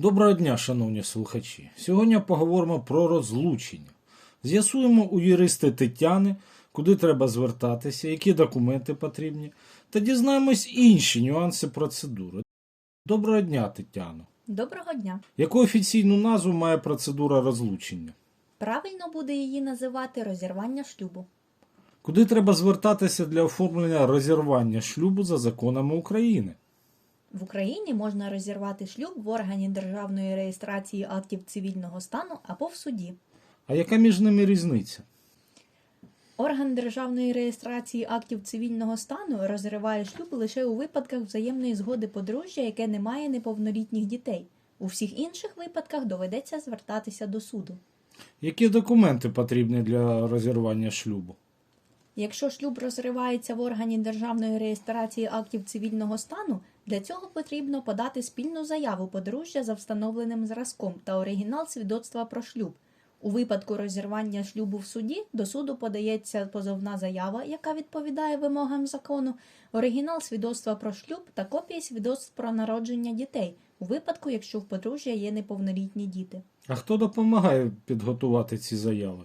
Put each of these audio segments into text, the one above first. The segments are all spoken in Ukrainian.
Доброго дня, шановні слухачі. Сьогодні поговоримо про розлучення. З'ясуємо у юристи Тетяни, куди треба звертатися, які документи потрібні, та дізнаємось інші нюанси процедури. Доброго дня, Тетяно. Доброго дня. Яку офіційну назву має процедура розлучення? Правильно буде її називати розірвання шлюбу. Куди треба звертатися для оформлення розірвання шлюбу за законами України? В Україні можна розірвати шлюб в органі державної реєстрації актів цивільного стану або в суді. А яка між ними різниця? Орган державної реєстрації актів цивільного стану розриває шлюб лише у випадках взаємної згоди подружжя, яке не має неповнолітніх дітей. У всіх інших випадках доведеться звертатися до суду. Які документи потрібні для розірвання шлюбу? Якщо шлюб розривається в органі державної реєстрації актів цивільного стану, для цього потрібно подати спільну заяву подружжя за встановленим зразком та оригінал свідоцтва про шлюб. У випадку розірвання шлюбу в суді до суду подається позовна заява, яка відповідає вимогам закону, оригінал свідоцтва про шлюб та копії свідоцтв про народження дітей, у випадку, якщо в подружжя є неповнолітні діти. А хто допомагає підготувати ці заяви?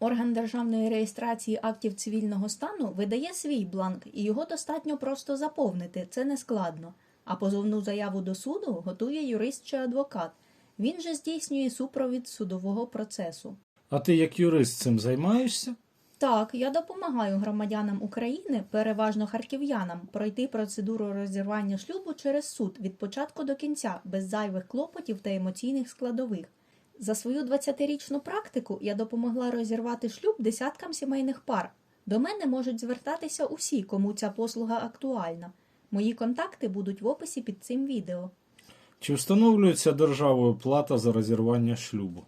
Орган державної реєстрації актів цивільного стану видає свій бланк, і його достатньо просто заповнити, це не складно. А позовну заяву до суду готує юрист чи адвокат. Він же здійснює супровід судового процесу. А ти як юрист цим займаєшся? Так, я допомагаю громадянам України, переважно харків'янам, пройти процедуру розірвання шлюбу через суд від початку до кінця, без зайвих клопотів та емоційних складових. За свою 20-річну практику я допомогла розірвати шлюб десяткам сімейних пар. До мене можуть звертатися усі, кому ця послуга актуальна. Мої контакти будуть в описі під цим відео. Чи встановлюється державою плата за розірвання шлюбу?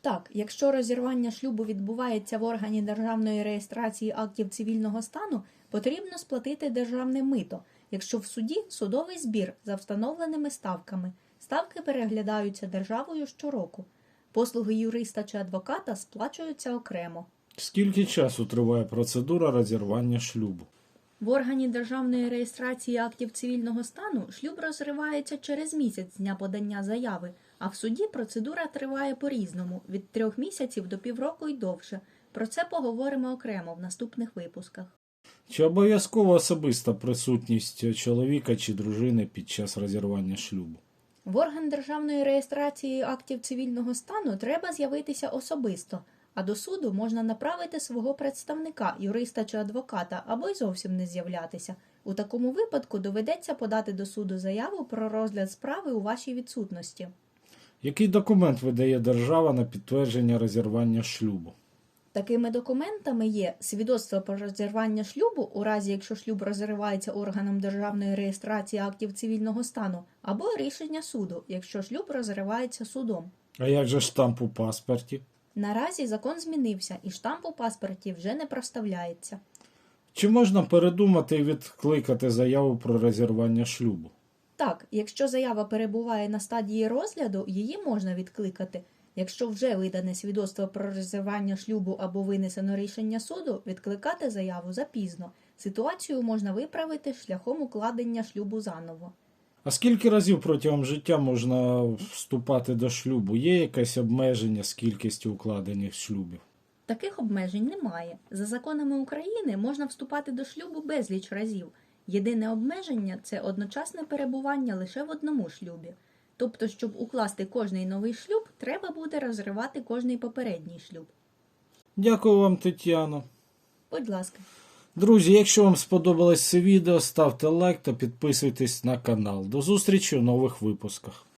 Так, якщо розірвання шлюбу відбувається в органі державної реєстрації актів цивільного стану, потрібно сплатити державне мито. Якщо в суді судовий збір за встановленими ставками. Ставки переглядаються державою щороку. Послуги юриста чи адвоката сплачуються окремо. Скільки часу триває процедура розірвання шлюбу? В органі державної реєстрації актів цивільного стану шлюб розривається через місяць з дня подання заяви, а в суді процедура триває по-різному від трьох місяців до півроку й довше. Про це поговоримо окремо в наступних випусках. Чи обов'язкова особиста присутність чоловіка чи дружини під час розірвання шлюбу? В орган державної реєстрації актів цивільного стану треба з'явитися особисто, а до суду можна направити свого представника, юриста чи адвоката, або й зовсім не з'являтися. У такому випадку доведеться подати до суду заяву про розгляд справи у вашій відсутності. Який документ видає держава на підтвердження розірвання шлюбу? Такими документами є свідоцтво про розірвання шлюбу, у разі якщо шлюб розривається органом державної реєстрації актів цивільного стану, або рішення суду, якщо шлюб розривається судом. А як же штамп у паспорті? Наразі закон змінився, і штамп у паспорті вже не проставляється. Чи можна передумати і відкликати заяву про розірвання шлюбу? Так, якщо заява перебуває на стадії розгляду, її можна відкликати. Якщо вже видане свідоцтво про розірвання шлюбу або винесено рішення суду, відкликати заяву запізно. Ситуацію можна виправити шляхом укладення шлюбу заново. А скільки разів протягом життя можна вступати до шлюбу? Є якесь обмеження з кількістю укладених шлюбів? Таких обмежень немає. За законами України можна вступати до шлюбу безліч разів. Єдине обмеження це одночасне перебування лише в одному шлюбі. Тобто, щоб укласти кожний новий шлюб, треба буде розривати кожний попередній шлюб. Дякую вам, Тетяно. Будь ласка. Друзі, якщо вам сподобалось це відео, ставте лайк та підписуйтесь на канал. До зустрічі у нових випусках.